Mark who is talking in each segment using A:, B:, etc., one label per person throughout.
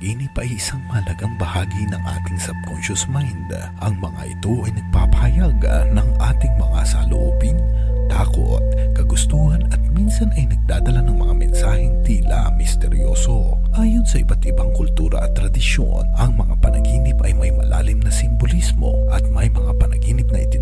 A: panaginip ay isang malagang bahagi ng ating subconscious mind. Ang mga ito ay nagpapahayag ng ating mga saloobin, takot, kagustuhan at minsan ay nagdadala ng mga mensaheng tila misteryoso. Ayon sa iba't ibang kultura at tradisyon, ang mga panaginip ay may malalim na simbolismo at may mga panaginip na itinuturing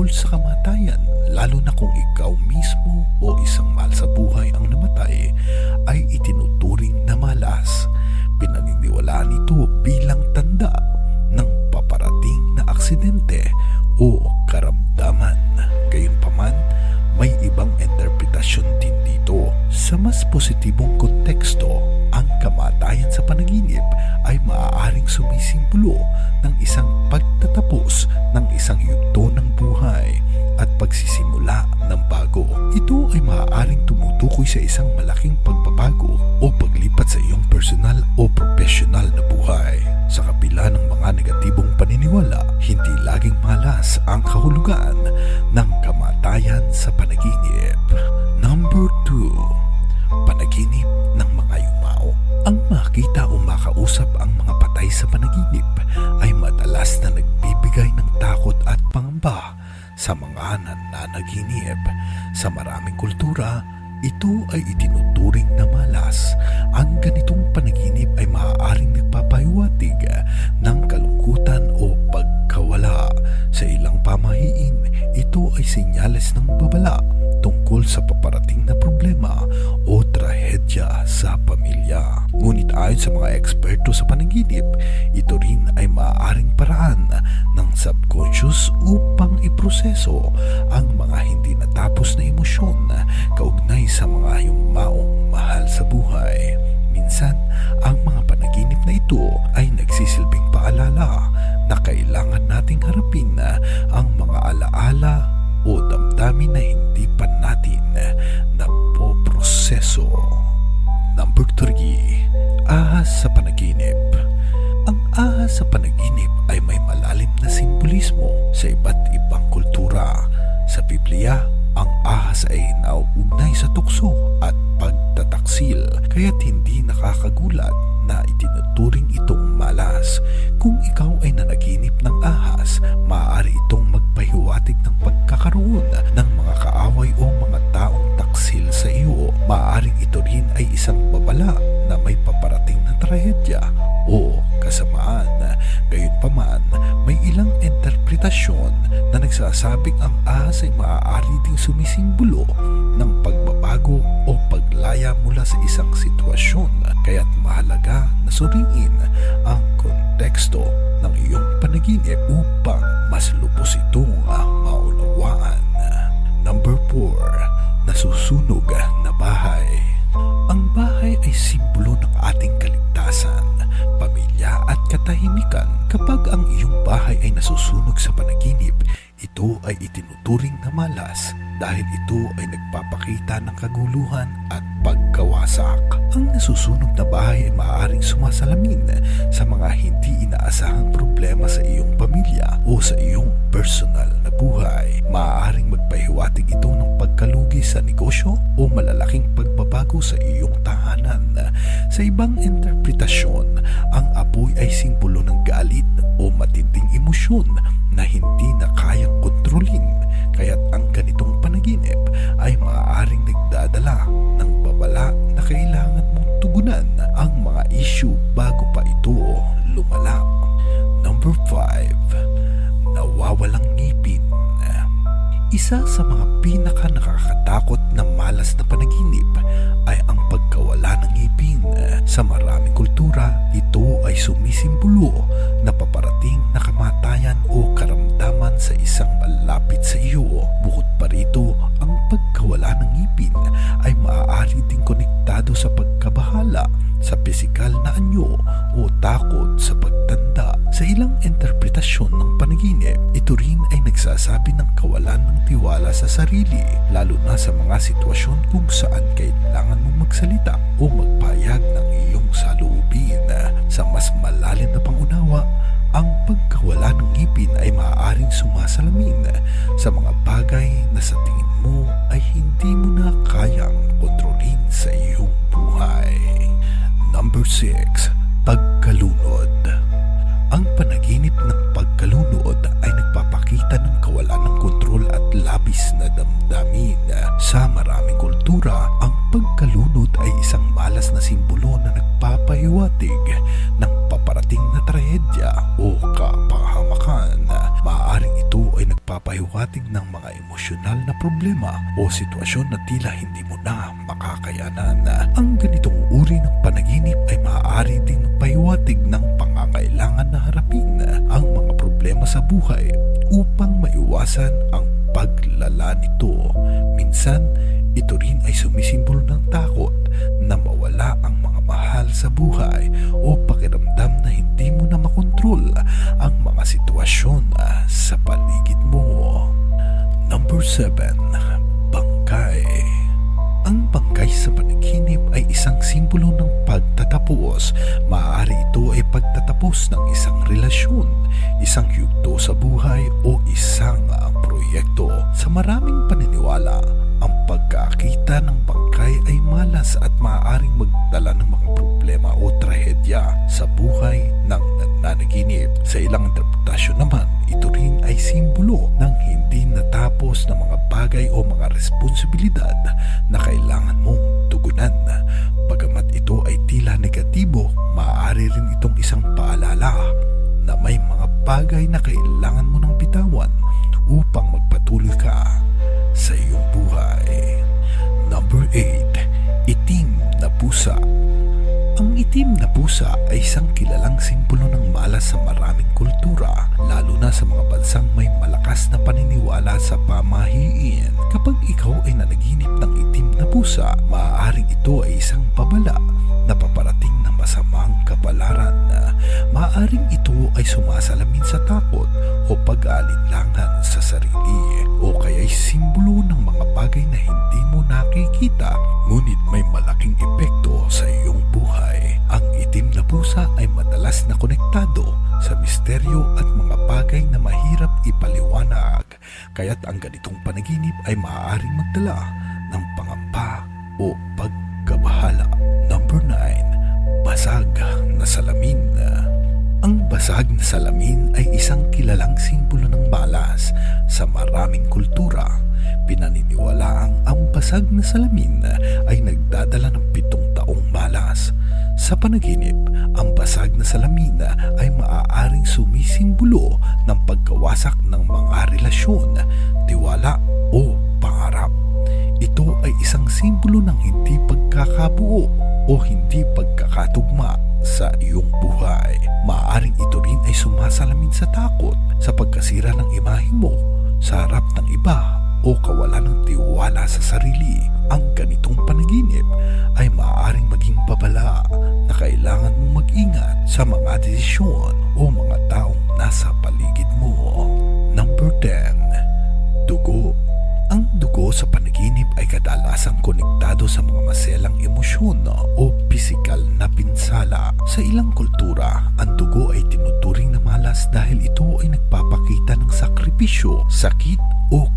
A: tungkol sa kamatayan, lalo na kung ikaw mismo o isang mahal sa buhay ang namatay, ay itinuturing na malas. Pinaniniwalaan ito bilang tanda ng paparating na aksidente o karamdaman. Gayunpaman, may ibang interpretasyon din dito. Sa mas positibong konteksto, kamatayan sa panaginip ay maaaring sumisimbolo ng isang pagtatapos ng isang yugto ng buhay at pagsisimula ng bago. Ito ay maaaring tumutukoy sa isang malaking pagbabago o paglipat sa iyong personal o professional na buhay. Sa kabila ng mga negatibong paniniwala, hindi laging malas ang kahulugan ng kamatayan sa panaginip. Number 2. Sa panaginip ay madalas na nagbibigay ng takot at pangamba sa mga nananaginip. Sa maraming kultura, ito ay itinuturing na malas. Ang ganitong panaginip ay maaaring nagpapahiwatig ng kalungkutan o pagkawala. Sa ilang pamahiin, ito ay senyales ng babala tungkol sa paparating na problema ayon sa mga eksperto sa panaginip, ito rin ay maaaring paraan ng subconscious upang iproseso ang mga hindi natapos na emosyon kaugnay sa mga yumaong mahal sa buhay. Minsan, ang mga panaginip na ito ay nagsisilbing paalala na kailangan nating harapin sa panaginip. Ang ahas sa panaginip ay may malalim na simbolismo sa iba't ibang kultura. Sa Biblia, ang ahas ay nauugnay sa tukso at pagtataksil kaya't hindi nakakagulat na itinuturing itong malas. Kung ikaw ay nanaginip ng ahas, maaari itong magpahiwatig ng pagkakaroon ng mga kaaway o mga na nagsasabing ang ahas ay maaari ding sumisimbolo ng pagbabago o paglaya mula sa isang sitwasyon. Kaya't mahalaga na suriin ang konteksto ng iyong panaginip upang mas lubos itong maunawaan. Number 4. Nasusunog na bahay. Ang bahay ay simbolo ng ating kaligtasan, pamilya at katahimikan. Kapag ang iyong bahay ay nasusunog sa panaginip, ito ay itinuturing na malas dahil ito ay nagpapakita ng kaguluhan at pagkawasak. Ang nasusunog na bahay ay maaaring sumasalamin sa mga hindi inaasahang problema sa iyong pamilya o sa iyong personal na buhay. Maaaring magpahiwatig ito ng sa negosyo o malalaking pagbabago sa iyong tahanan. Sa ibang interpretasyon, ang apoy ay simbolo ng galit o matinding emosyon na hindi na kayang kontrolin kaya't ang ganitong panaginip ay maaaring nagdadala ng babala na kailangan mong tugunan ang mga issue bago pa ito lumala. Number 5. Nawawalang ngipin. Isa sa mga pinaka nakakatakot na malas na panaginip ay ang pagkawala ng ngipin. Sa maraming kultura, ito ay sumisimbolo na paparating na kamatayan o karamdaman sa isang lalo na sa mga sitwasyon kung saan kailangan mong magsalita o magpayag ng iyong saloobin. Sa mas malalim na pangunawa, ang pagkawala ng ngipin ay maaaring sumasalamin sa mga bagay na sa tingin mo ay hindi mo na kayang kontrolin sa iyong buhay. Number 6. Pagkalunod Ang panaginip ng pagkalunod ay nagpapakita ng kawalan ng kontrol labis na damdamin. Sa maraming kultura, ang pagkalunod ay isang malas na simbolo na nagpapahiwatig ng paparating na trahedya o kapahamakan. Maaaring ito ay nagpapahiwatig ng mga emosyonal na problema o sitwasyon na tila hindi mo na makakayanan. Ang ganitong uri ng panaginip ay maaari ding magpahiwatig ng pangangailangan na harapin ang mga problema sa buhay upang maiwasan ang paglala nito. Minsan, ito rin ay sumisimbolo ng takot na mawala ang mga mahal sa buhay o pakiramdam na hindi mo na makontrol ang mga sitwasyon ah, sa paligid mo. Number 7. Bangkay Ang bangkay sa panaginip ay isang simbolo ng pagtatapos. Maaari ito ay pagtatapos ng isang relasyon, isang yugto sa buhay o isang proyekto. Sa maraming paniniwala, ang pagkakita ng bangkay ay malas at maaaring magdala ng mga problema o trahedya sa buhay ng nananaginip. Sa ilang interpretasyon naman, ito rin ay simbolo ng hindi natapos na mga bagay o mga responsibilidad na kailangan mong tugunan. Pagamat ito ay tila negatibo, maaari rin itong isang paalala na may mga bagay na kailangan mo ng bitawan upang itim na pusa ay isang kilalang simbolo ng malas sa maraming kultura, lalo na sa mga bansang may malakas na paniniwala sa pamahiin. Kapag ikaw ay nanaginip ng itim na pusa, maaaring ito ay isang babala na paparating na masamang kapalaran. Maaaring ito ay sumasalamin sa takot o pag-aalinlangan sa sarili o kaya'y simbolo ng mga bagay na hindi mo nakikita mahirap ipaliwanag kaya't ang ganitong panaginip ay maaaring magdala ng pangamba o pagkabahala. Number 9. Basag na salamin ang basag na salamin ay isang kilalang simbolo ng balas sa maraming kultura. Pinaniniwalaang ang basag na salamin ay nagdadala ng pitong malas. Sa panaginip, ang basag na salamin ay maaaring sumisimbolo ng pagkawasak ng mga relasyon, tiwala o pangarap. Ito ay isang simbolo ng hindi pagkakabuo o hindi pagkakatugma sa iyong buhay. Maaring ito rin ay sumasalamin sa takot sa pagkasira ng imahe mo sa harap ng iba o kawalan ng tiwala sa sarili. Ang ganitong panaginip ay maaaring maging babala na kailangan mong mag-ingat sa mga desisyon o mga taong nasa paligid mo. Number 10. Dugo ang dugo sa panaginip ay kadalasang konektado sa mga maselang emosyon o pisikal na pinsala. Sa ilang kultura, ang dugo ay tinuturing na malas dahil ito ay nagpapakita ng sakripisyo, sakit o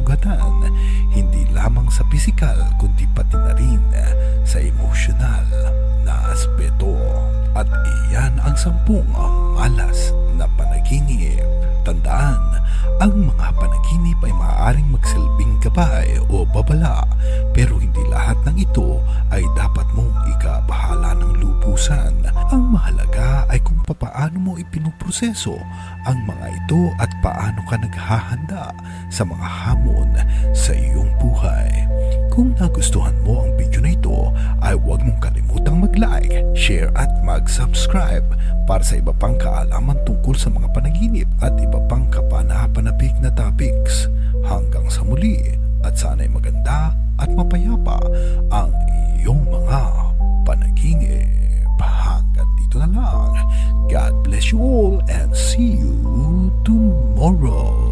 A: sugatan, hindi lamang sa pisikal kundi pati na rin sa emosyonal na aspeto. At iyan ang sampung malas na panaginip. Tandaan, ang mga panaginip ay maaaring magsilbing gabay o babala pero hindi lahat ng ito ay dapat mong ikabahala ng lubusan. Papaano mo ipinuproseso ang mga ito at paano ka naghahanda sa mga hamon sa iyong buhay. Kung nagustuhan mo ang video na ito ay huwag mong kalimutang mag-like, share at mag-subscribe para sa iba pang kaalaman tungkol sa mga panaginip at iba pang kapanapanabik na topics. Hanggang sa muli at sana'y maganda at mapayapa ang iyong mga to the Lord. God bless you all and see you tomorrow.